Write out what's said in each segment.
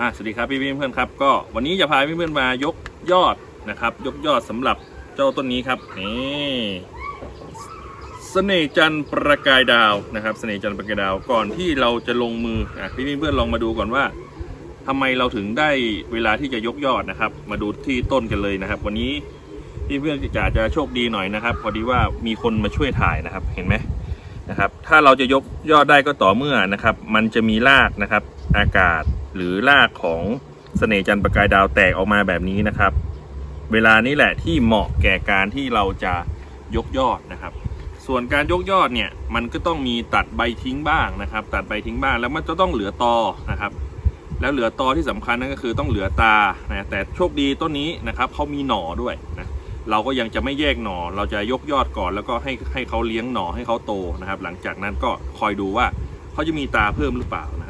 อะสวัสดีครับพี่พี่เพื่อนครับก็วันนี้จะพาพี่เพื่อนมายกยอดนะครับ ยกยอดสำหรับเจ้าต้นนี้ครับนี่เสน่ห์จันทร์ประกายดาวนะครับเสน่ห์จันทร์ประกายดาวก่อนที่เราจะลงมืออะพี่พี่เพื่อนลองมาดูก่อนว่าทำไมเราถึงได้เวลาที่จะยกยอดนะครับ มาดูที่ต้นกันเลยนะครับ วันนี้พี่เพื่อนจะจะโชคดีหน่อยนะครับพอดีว่ามีคนมาช่วยถ่ายนะครับเห็นไหมนะครับ ถ้าเราจะยกยอดได้ก็ต่อเมื่อนะครับ มันจะมีรากนะครับ อากาศ หรือรากของเสน่ห์จันทร์ประกายดาวแตกออกมาแบบนี้นะครับ เวลานี้แหละที่เหมาะแก่การที่เราจะยกยอดนะครับ ส่วนการยกยอดเนี่ยมันก็ต้องมีตัดใบทิ้งบ้างนะครับ ตัดใบทิ้งบ้างแล้วมันจะต้องเหลือตอนะครับ แล้วเหลือตอที่สำคัญนั่นก็คือต้องเหลือตานะแต่โชคดีต้นนี้นะครับเขามีหน่อด้วยนะเราก็ยังจะไม่แยกหน่อ เราจะยกยอดก่อนแล้วก็ให้ให้เขาเลี้ยงหน่อให้เขาโตนะครับ หลังจากนั้นก็คอยดูว่าเขาจะมีตาเพิ่มหรือเปล่านะ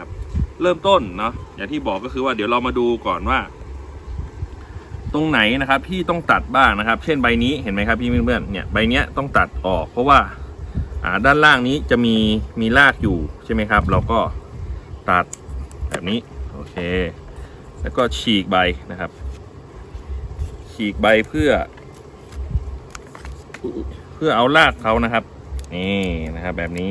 เริ่มต้นเนาะอย่างที่บอกก็คือว่าเดี๋ยวเรามาดูก่อนว่า ตรงไหนนะครับที่ต้องตัดบ้างนะครับ เช่นใบนี้เห็นไหมครับพี่เพื่อนๆเนี่ยใบเนี้ยต้องตัดออก เพราะว่าอ่าด้านล่างนี้จะมีมีรากอยู่ใช่ไหมครับ เราก็ตัดแบบนี้โอเค แล้วก็ฉีกใบนะครับ ฉีกใบเพื่อ เพื่อเอารากเขานะครับนี่นะครับแบบนี้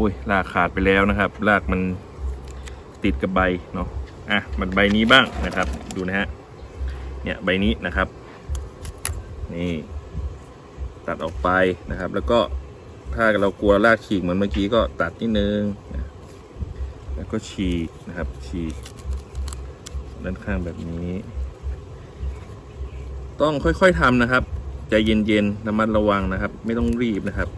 อ้ยรากขาดไปแล้วนะครับรากมันติดกับใบเนาะอะมันใบนี้บ้างนะครับ ดูนะฮะเนี่ยใบนี้นะครับ นี่ ตัดออกไปนะครับ แล้วก็ถ้าเรากลัวรากฉีกเหมือนเมื่อกี้ก็ตัดนิดนึงนะแล้วก็ฉีกนะครับฉีกด้านข้างแบบนี้ ต้องค่อยๆทำนะครับใจเย็นๆระมัดระวังนะครับ ไม่ต้องรีบนะครับ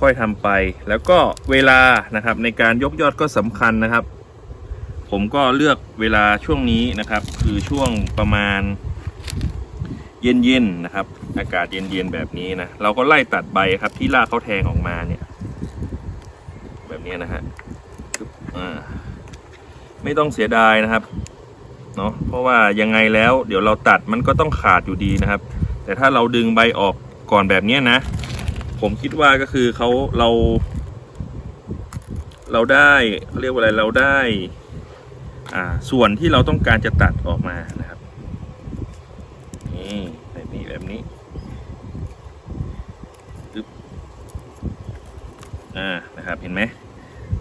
ค่อยๆทำไป แล้วก็เวลานะครับในการยกยอดก็สำคัญนะครับ ผมก็เลือกเวลาช่วงนี้นะครับ คือช่วงประมาณเย็นๆนะครับ อากาศเย็นๆแบบนี้นะเราก็ไล่ตัดใบครับที่รากเขาแทงออกมาเนี่ยแบบนี้นะฮะไม่ต้องเสียดายนะครับเนาะเพราะว่ายังไงแล้ว เดี๋ยวเราตัดมันก็ต้องขาดอยู่ดีนะครับ แต่ถ้าเราดึงใบออก ก่อนแบบนี้นะ ผมคิดว่าก็คือเขาเรา เราได้เขาเรียกว่าอะไรเราได้ อ่า ส่วนที่เราต้องการจะตัดออกมานะครับนี่แบบนี้แบบนี้อึ๊บอ่านะครับเห็นไหม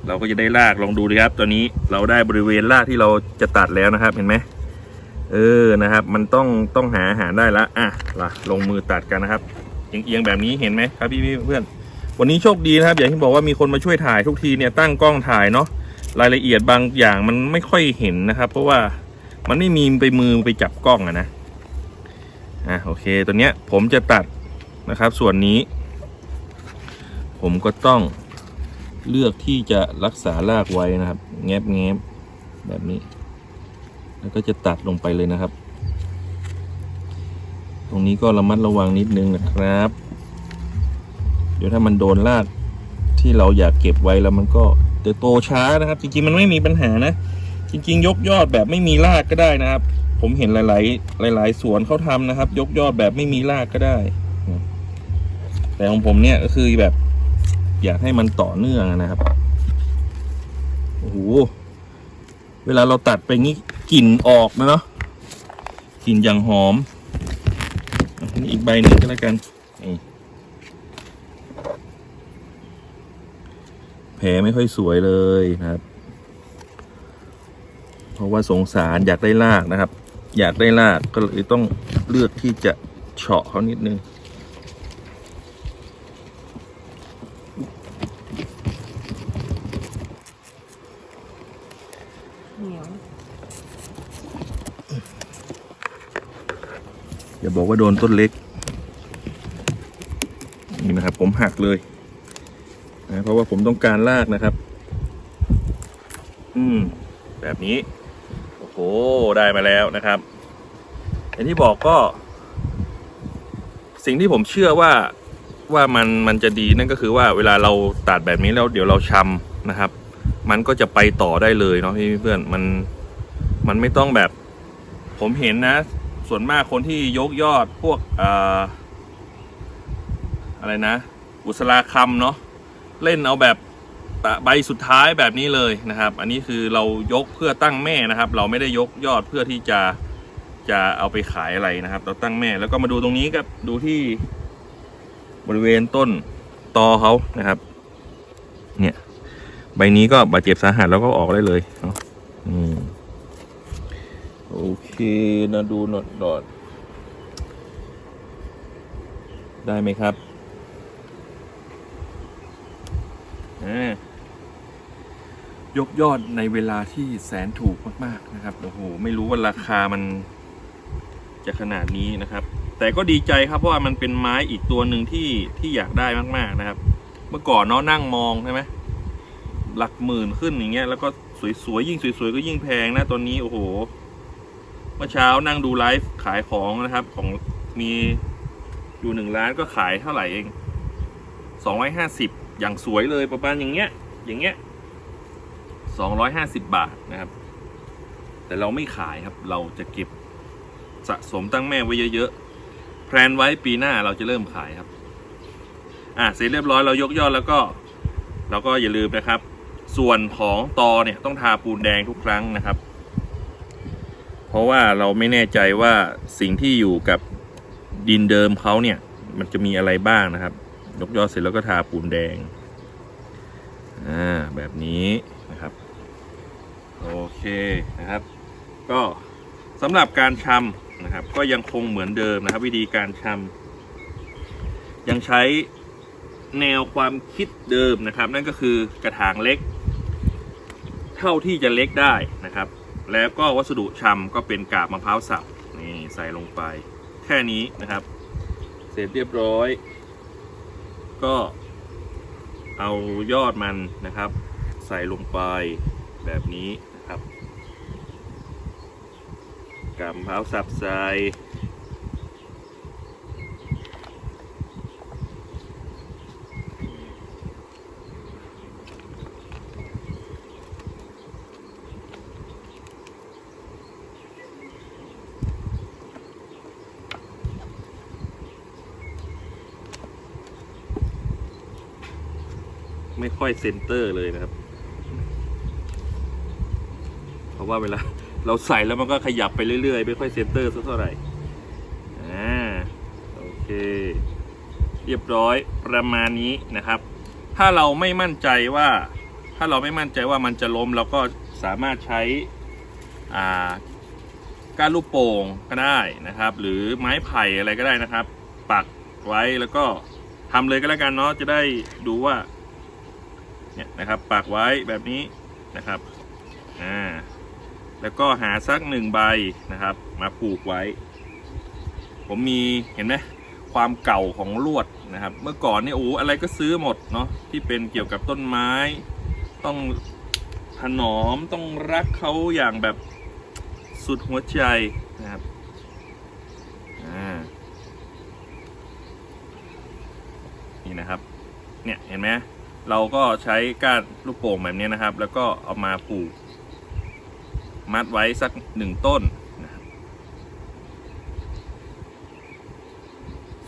เราก็จะได้รากลองดูดิครับ ตอนนี้เราได้บริเวณรากที่เราจะตัดแล้วนะครับเห็นไหมเออนะครับ มันต้องต้องหาอาหารได้ละอะล่ะลงมือตัดกันนะครับ เอียงๆแบบนี้เห็นไหมครับพี่เพื่อนวันนี้โชคดีนะครับ อย่างที่บอกว่ามีคนมาช่วยถ่ายทุกทีเนี่ยตั้งกล้องถ่ายเนาะรายละเอียดบางอย่างมันไม่ค่อยเห็นนะครับ เพราะว่ามันไม่มีไปมือไปจับกล้องอะนะอะโอเคตัวเนี้ยผมจะตัดนะครับ ส่วนนี้ ผมก็ต้องเลือกที่จะรักษารากไว้นะครับ แงบแงบแบบนี้ แล้วก็จะตัดลงไปเลยนะครับ ตรงนี้ก็ระมัดระวังนิดนึงนะครับ เดี๋ยวถ้ามันโดนรากที่เราอยากเก็บไว้แล้วมันก็จะโตช้านะครับ จริงๆมันไม่มีปัญหานะ จริง ๆ ยกยอดแบบไม่มีรากก็ได้นะครับ ผมเห็นหลาย ๆ หลาย ๆ สวนเขาทำนะครับ ยกยอดแบบไม่มีรากก็ได้ แต่ของผมเนี่ยก็คือแบบ อยากให้มันต่อเนื่องนะครับโอ้โหเวลาเราตัดไปงี้กลิ่นออกนะเนาะกลิ่นอย่างหอม นี่อีกใบหนึ่งก็แล้วกันนี่แผลไม่ค่อยสวยเลยนะครับ เพราะว่าสงสารอยากได้รากนะครับ อยากได้รากก็เลยต้องเลือกที่จะเฉาะเขานิดนึง เหนียว อย่า บอกว่าโดนต้นเล็ก นี่นะครับ ผมหักเลยนะเพราะว่าผมต้องการรากนะครับ อืม แบบนี้ โอ้โห ได้มาแล้วนะครับ อย่างที่บอกก็ สิ่งที่ผมเชื่อว่าว่ามันมันจะดีนั่นก็คือว่าเวลาเราตัดแบบนี้แล้วเดี๋ยวเราชำนะครับ มันก็จะไปต่อได้เลยเนาะพี่เพื่อนมันมันไม่ต้องแบบ ผมเห็นนะ ส่วนมากคนที่ยกยอดพวกออะไรนะบุษราคำเนาะเล่นเอาแบบใบสุดท้ายแบบนี้เลยนะครับ อันนี้คือเรายกเพื่อตั้งแม่นะครับ เราไม่ได้ยกยอดเพื่อที่จะจะเอาไปขายอะไรนะครับ เราตั้งแม่แล้วก็มาดูตรงนี้ครับดูที่บริเวณต้นตอเขานะครับ เนี่ย ใบนี้ก็บาดเจ็บสาหัสแล้วก็ออกได้เลยเนาะอืม โอเคนะดูหนอดดอดได้ไหมครับยกยอดในเวลาที่แสนถูกมากๆนะครับ โอ้โห ไม่รู้ว่าราคามันจะขนาดนี้นะครับ แต่ก็ดีใจครับเพราะว่ามันเป็นไม้อีกตัวหนึ่งที่ที่อยากได้มากๆนะครับ เมื่อก่อนเนาะนั่งมองใช่ไหมหลักหมื่นขึ้นอย่างเงี้ยแล้วก็สวยๆยิ่งสวยๆก็ยิ่งแพงนะตอนนี้โอ้โห มื่อเช้านั่งดูไลฟ์ขายของนะครับ ของมีอยู่หนึ่งร้านก็ขายเท่าไหร่เองสองร้อยห้าสิบอย่างสวยเลยประมาณอย่างเงี้ย อย่างเงี้ยสองร้อยห้าสิบบาทนะครับ แต่เราไม่ขายครับ เราจะเก็บสะสมตั้งแม่ไว้เยอะๆแพลนไว้ปีหน้าเราจะเริ่มขายครับ อะเสร็จเรียบร้อยเรายกยอดแล้วก็เราก็อย่าลืมนะครับ ส่วนของตอเนี่ยต้องทาปูนแดงทุกครั้งนะครับ เพราะว่าเราไม่แน่ใจว่าสิ่งที่อยู่กับดินเดิมเขาเนี่ย มันจะมีอะไรบ้างนะครับ ยกยอดเสร็จแล้วก็ทาปูนแดง อ่า แบบนี้นะครับ โอเคนะครับ ก็สำหรับการชำนะครับ ก็ยังคงเหมือนเดิมนะครับ วิธีการชำยังใช้แนวความคิดเดิมนะครับ นั่นก็คือกระถางเล็ก เท่าที่จะเล็กได้นะครับ แล้วก็วัสดุชำก็เป็นกาบมะพร้าวสับนี่ใส่ลงไป แค่นี้นะครับ เสร็จเรียบร้อย ก็เอายอดมันนะครับ ใส่ลงไปแบบนี้นะครับกาบมะพร้าวสับใส่ ไม่ค่อยเซนเตอร์เลยนะครับ เพราะว่าเวลาเราใส่แล้วมันก็ขยับไปเรื่อยๆ ไม่ค่อยเซนเตอร์สักเท่าไหร่อ่าโอเค เรียบร้อยประมาณนี้นะครับ ถ้าเราไม่มั่นใจว่า ถ้าเราไม่มั่นใจว่ามันจะล้มเราก็สามารถใช้อ่าก้านลูกโป่งก็ได้นะครับ หรือไม้ไผ่อะไรก็ได้นะครับ ปักไว้แล้วก็ทำเลยก็แล้วกันเนาะจะได้ดูว่า เนี่ยนะครับปักไว้แบบนี้นะครับอ่าแล้วก็หาสักหนึ่งใบนะครับ มาผูกไว้ ผมมีเห็นไหมความเก่าของลวดนะครับ เมื่อก่อนนี่โอ้อะไรก็ซื้อหมดเนาะที่เป็นเกี่ยวกับต้นไม้ ต้องถนอมต้องรักเขาอย่างแบบสุดหัวใจนะครับอ่านี่นะครับ เนี่ยเห็นไหม เราก็ใช้ก้านลูกโป่งแบบนี้นะครับ แล้วก็เอามาผูก มัดไว้สักหนึ่งต้น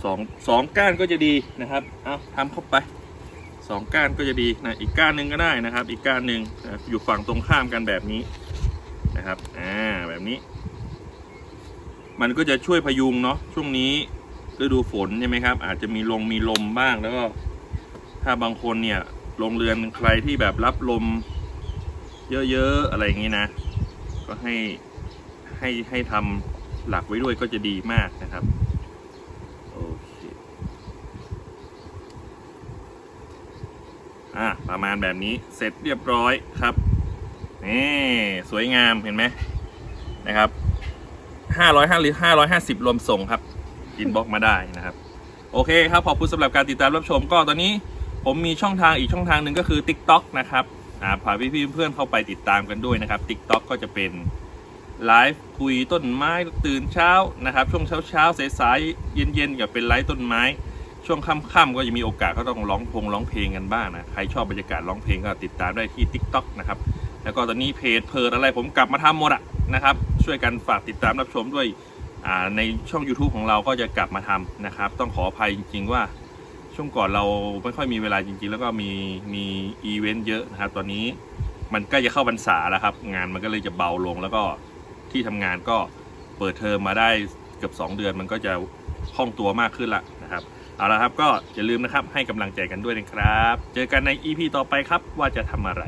สองสองก้านก็จะดีนะครับ เอาทำเข้าไปสองก้านก็จะดีนะอีกก้านหนึ่งก็ได้นะครับ อีกก้านหนึ่งอยู่ฝั่งตรงข้ามกันแบบนี้นะครับอ่าแบบนี้ มันก็จะช่วยพยุงเนาะช่วงนี้ฤดูฝนใช่ไหมครับ อาจจะมีลงมีลมบ้างแล้วก็ ถ้าบางคนเนี่ยโรงเรือนใครที่แบบรับลมเยอะๆอะไรอย่างนี้นะ ก็ให้ให้ให้ทำหลักไว้ด้วยก็จะดีมากนะครับโอเคอะประมาณแบบนี้เสร็จเรียบร้อยครับนี่สวยงามเห็นไหมนะครับห้าร้อยห้าหรือห้าร้อยห้าสิบรวมส่งครับอินบ็อกมาได้นะครับ โอเคครับ ขอบคุณสำหรับการติดตามรับชมก็ตอนนี้ ผมมีช่องทางอีกช่องทางหนึ่งก็คือ TikTok นะครับอ่าพาพี่ๆเพื่อนเข้าไปติดตามกันด้วยนะครับ TikTok ก็จะเป็นไลฟ์คุยต้นไม้ตื่นเช้านะครับ ช่วงเช้าๆสายๆเย็นๆกับเป็นไลฟ์ต้นไม้ ช่วงค่ำๆก็จะมีโอกาสก็ต้องร้องพงร้องเพลงกันบ้างนะใครชอบบรรยากาศร้องเพลงก็ติดตามได้ที่ TikTok นะครับแล้วก็ตอนนี้เพจเพจอะไรผมกลับมาทำหมดอะนะครับช่วยกันฝากติดตามรับชมด้วยในช่อง YouTube ของเราก็จะกลับมาทำนะครับ ต้องขออภัยจริง ๆ ว่า ช่วงก่อนเราไม่ค่อยมีเวลาจริงๆ แล้วก็มีมีอีเวนต์เยอะนะครับ ตอนนี้มันใกล้จะเข้าพรรษาแล้วครับ งานมันก็เลยจะเบาลงแล้วก็ที่ทำงานก็เปิดเทอมมาได้เกือบ 2 เดือนมันก็จะคล่องตัวมากขึ้นละนะครับเอาละครับก็อย่าลืมนะครับให้กำลังใจกันด้วยนะครับ เจอกันใน EP ต่อไปครับว่าจะทำอะไร